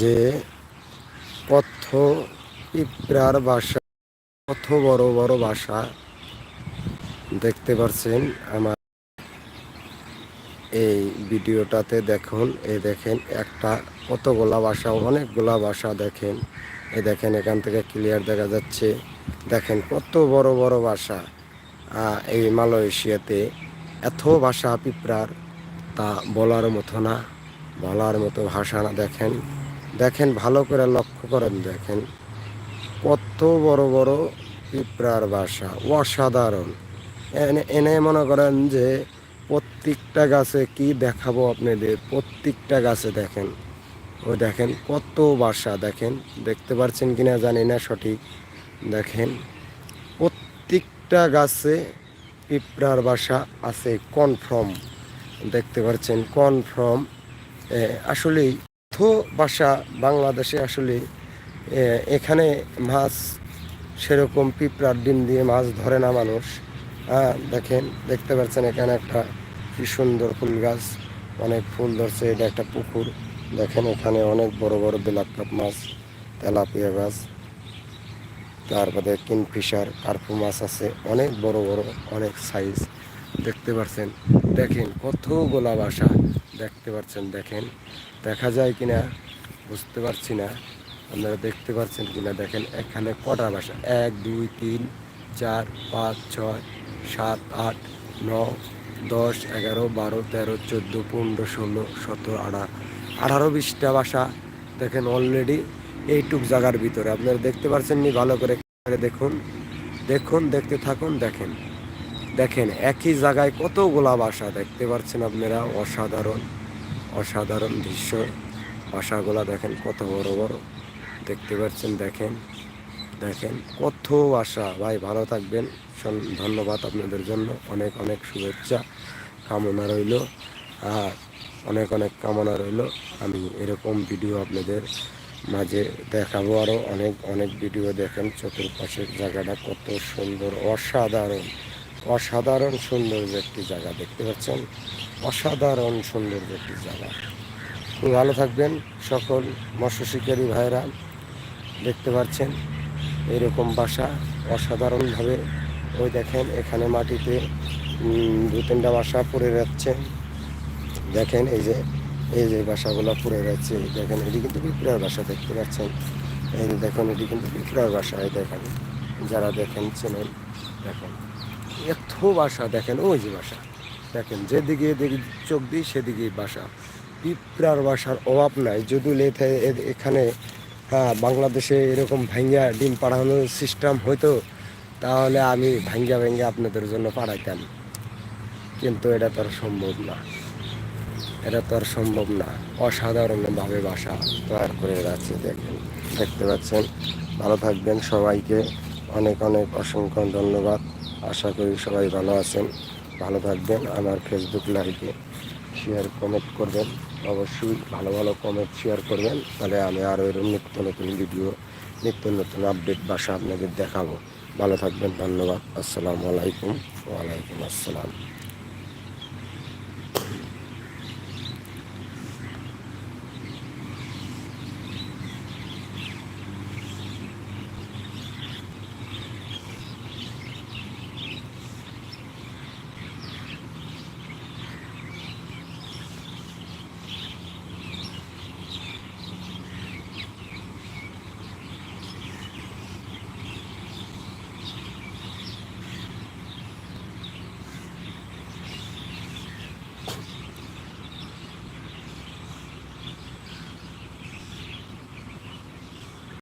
যে কত পিঁপড়ার বাসা কত বড় বড় বাসা দেখতে পাচ্ছেন আমার। এই ভিডিওটাতে দেখুন এই দেখেন একটা কতগুলা বাসা, অনেকগুলা বাসা দেখেন। এই দেখেন এখান থেকে ক্লিয়ার দেখা যাচ্ছে, দেখেন কত বড় বড় বাসা। এই মালয়েশিয়াতে এত ভাষা পিঁপড়ার, তা বলার মতো না, বলার মতো ভাষা না দেখেন। দেখেন, ভালো করে লক্ষ্য করেন, দেখেন। কত বড় বড় পিঁপড়ার বাসা, অসাধারণ। এনে মনে করেন যে প্রত্যেকটা গাছে কি দেখাবো আপনাদের? প্রত্যেকটা গাছে দেখেন। ও দেখেন, কত বাসা দেখেন। দেখতে পাচ্ছেন কিনা জানি না সঠিক। দেখেন, প্রত্যেকটা গাছে পিঁপড়ার বাসা আছে কনফার্ম দেখতে পাচ্ছেন কনফার্ম আসলে তো বাসা বাংলাদেশে আসলে এখানে মাছ সেরকম পিঁপড়ার ডিম দিয়ে মাছ ধরে না মানুষ। হ্যাঁ দেখেন, দেখতে পাচ্ছেন এখানে একটা কি সুন্দর ফুল গাছ, অনেক ফুল ধরছে, এটা একটা পুকুর। দেখেন এখানে অনেক বড় বড় বিলাক কাপ মাছ, তেলাপিয়া গাছ, তারপরে কিংফিশার, কার্পু মাছ আছে, অনেক বড় বড়, অনেক সাইজ দেখতে পাচ্ছেন দেখেন, কত কতগুলা বাসা দেখতে পাচ্ছেন, দেখেন। দেখা যায় কিনা, বুঝতে পারছি না। আপনারা দেখতে পাচ্ছেন কিনা, দেখেন, এখানে কটা বাসা? এক, দুই, তিন, চার, পাঁচ, ছয়, সাত, আট ন দশ, এগারো, বারো, তেরো, চোদ্দ, পনেরো, ষোলো, সতেরো আঠারো আঠারো, বিশটা বাসা, দেখেন অলরেডি এইটুক জায়গার ভিতরে। আপনারা দেখতে পাচ্ছেন নি? ভালো করে দেখুন। দেখুন, দেখতে থাকুন, দেখেন। দেখেন, একই জায়গায় কতগুলা বাসা দেখতে পাচ্ছেন আপনারা? অসাধারণ অসাধারণ দৃশ্য। বাসাগুলা দেখেন, কত বড় বড়। দেখতে পাচ্ছেন, দেখেন দেখেন, কত বাসা ভাই, ভালো থাকবেন। ধন্যবাদ আপনাদের জন্য। অনেক অনেক শুভেচ্ছা, কামনা রইল। আর অনেক অনেক কামনা রইল। আমি এরকম ভিডিও আপনাদের মাঝে দেখাবো আরও অনেক অনেক ভিডিও দেখেন, চতুর্পাশের জায়গাটা কত সুন্দর, অসাধারণ। অসাধারণ সৌন্দর্য একটি জায়গা দেখতে পাচ্ছেন। অসাধারণ সৌন্দর্য একটি জায়গা। খুব ভালো থাকবেন সকল মৎস্য শিকারী ভাইরা দেখতে পাচ্ছেন, এরকম বাসা অসাধারণভাবে ওই দেখেন এখানে মাটিতে দু তিনটা বাসা পড়ে যাচ্ছে দেখেন এই যে এই যে বাসাগুলো পড়ে যাচ্ছে দেখেন এটি কিন্তু পিঁপড়ার বাসা দেখতে পাচ্ছেন। এই দেখেন, এটি কিন্তু পিঁপড়ার বাসা, এই দেখেন। যারা দেখেন, চেনেন, দেখেন। এত বাসা দেখেন, ওই যে বাসা। দেখেন, যেদিকে দেখি চোখ দিই, সেদিকেই বাসা। পিঁপড়ার বাসার অভাব নাই যদি লেথে এখানে হ্যাঁ বাংলাদেশে এরকম ভাঙ্গা ডিম পাঠানোর সিস্টেম হইতো, তাহলে আমি ভাঙ্গা ভাঙ্গা আপনাদের জন্য পাঠাইতাম কিন্তু এটা তো আর সম্ভব না। এটা তো আর সম্ভব না। অসাধারণভাবে বাসা তৈরি করে যাচ্ছে দেখেন। দেখতে পাচ্ছেন? ভালো থাকবেন সবাইকে। অনেক অনেক অসংখ্য ধন্যবাদ। আশা করি সবাই ভালো আছেন, ভালো থাকবেন, আমার ফেসবুক লাইভে শেয়ার কমেন্ট করবেন। অবশ্যই ভালো ভালো কমেন্ট শেয়ার করবেন, তাহলে আমি আরও এরকম নিত্য নতুন ভিডিও নিত্য নতুন আপডেট বাসা আপনাদের দেখাবো। ভালো থাকবেন, ধন্যবাদ। আসসালামু আলাইকুম, ওয়ালাইকুম আসসালাম।